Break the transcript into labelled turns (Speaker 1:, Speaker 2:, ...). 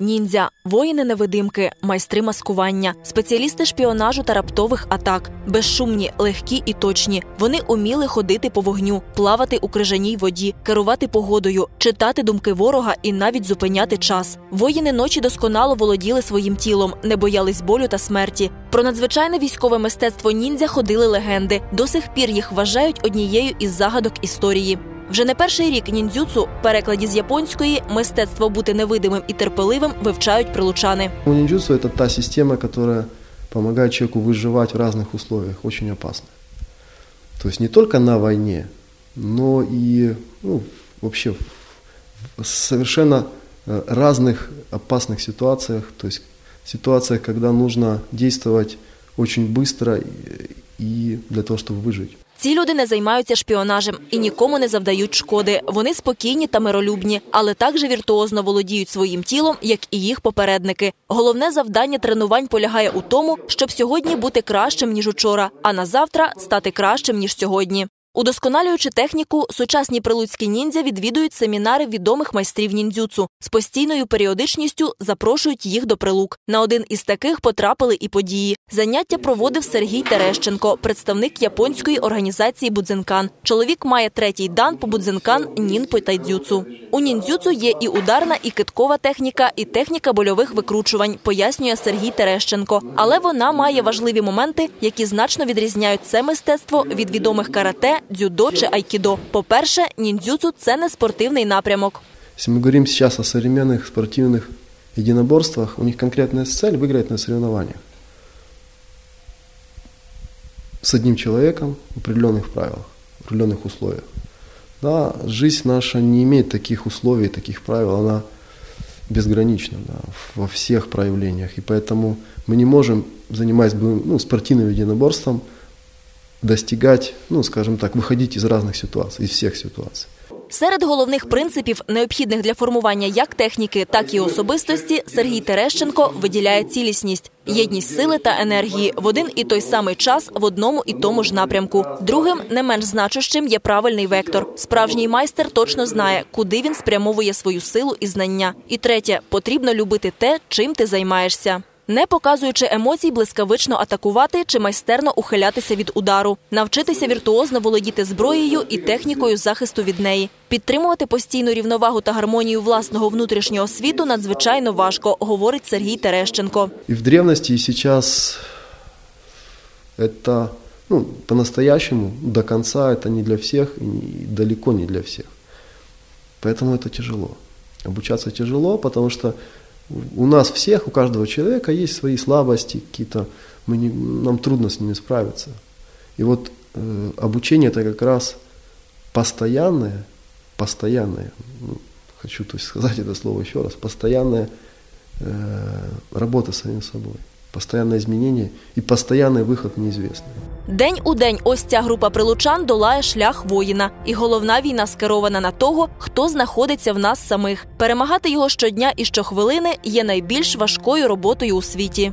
Speaker 1: Ніндзя, воїни-невидимки, майстри маскування, спеціалісти шпіонажу та раптових атак, безшумні, легкі і точні. Вони уміли ходити по вогню, плавати у крижаній воді, керувати погодою, читати думки ворога і навіть зупиняти час. Воїни ночі досконало володіли своїм тілом, не боялись болю та смерті. Про надзвичайне військове мистецтво ніндзя ходили легенди. До сих пір їх вважають однією із загадок історії. Вже не перший рік ніндзюцу, в перекладі з японської, мистецтво бути невидимим і терпеливим вивчають прилучани.
Speaker 2: У ниндзюцу это та система, которая помогает человеку выживать в разных условиях, очень опасная. То есть не только на войне, но и ну, вообще в совершенно э, разных опасных ситуациях, то есть ситуациях, когда нужно действовать очень быстро и- и для того, чтобы выжить.
Speaker 1: Ці люди не займаються шпіонажем і нікому не завдають шкоди. Вони спокійні та миролюбні, але також віртуозно володіють своїм тілом, як і їх попередники. Головне завдання тренувань полягає у тому, щоб сьогодні бути кращим ніж учора, а на завтра стати кращим ніж сьогодні. Удосконалюючи техніку, сучасні прилуцькі ніндзя відвідують семінари відомих майстрів ніндзюцу. З постійною періодичністю запрошують їх до прилук. На один із таких потрапили і події. Заняття проводив Сергій Терещенко, представник японської організації Будзенкан. Чоловік має третій дан по будзенкан нінпо тайдзюцу. У ніндзюцу є і ударна, і киткова техніка, і техніка больових викручувань, пояснює Сергій Терещенко. Але вона має важливі моменти, які значно відрізняють це мистецтво від відомих карате, дзюдо чи айкідо. По-перше, ніндзюцу – це не спортивний напрямок.
Speaker 2: Если мы говорим сейчас о современных спортивных единоборствах, у них конкретная цель выиграть на соревнованиях. С одним человеком в определенных правилах, в определенных условиях. Да, жизнь наша не имеет таких условий, таких правил, она безгранична да, во всех проявлениях. И поэтому мы не можем, занимаясь боевым- ну, спортивным единоборством, достигать, ну, скажем так, выходить из разных ситуаций, из всех ситуаций.
Speaker 1: Серед головних принципів, необхідних для формування як техніки, так і особистості, Сергій Терещенко виділяє цілісність, єдність сили та енергії в один і той самий час в одному і тому ж напрямку. Другим, не менш значущим, є правильний вектор. Справжній майстер точно знає, куди він спрямовує свою силу і знання. І третє, потрібно любити те, чим ти займаєшся Не показуючи емоцій, блискавично атакувати чи майстерно ухилятися від удару, навчитися віртуозно володіти зброєю і технікою захисту від неї, підтримувати постійну рівновагу та гармонію власного внутрішнього світу надзвичайно важко, говорить Сергій Терещенко.
Speaker 2: И в древности, и сейчас это, ну, по-настоящему, до конца это не для всех и не- далеко не для всех. Поэтому это тяжело. Обучаться тяжело, потому что у нас всех, у каждого человека есть свои слабости какие-то, мы не, нам трудно с ними справиться. И вот э, обучение это как раз постоянное, постоянное, ну, хочу то есть, сказать это слово еще раз, постоянное э, работа с самим собой, постоянное изменение и постоянный выход в.
Speaker 1: День у день ось ця група прилучан долає шлях воїна, і головна війна скерована на того, хто знаходиться в нас самих. Перемагати його щодня і щохвилини є найбільш важкою роботою у світі.